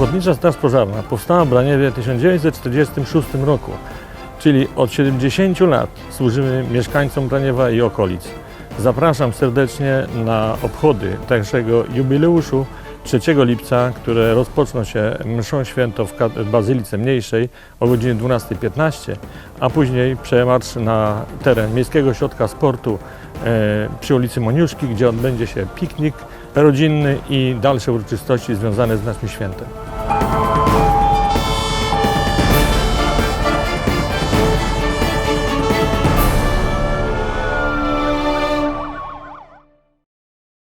Ochotnicza Straż Pożarna powstała w Braniewie w 1946 roku, czyli od 70 lat służymy mieszkańcom Braniewa i okolic. Zapraszam serdecznie na obchody tegszego jubileuszu 3 lipca, które rozpoczną się mszą święto w Bazylice Mniejszej o godzinie 12.15, a później przemarsz na teren Miejskiego Ośrodka Sportu e, przy ulicy Moniuszki, gdzie odbędzie się piknik rodzinny i dalsze uroczystości związane z naszym świętem. Thank you.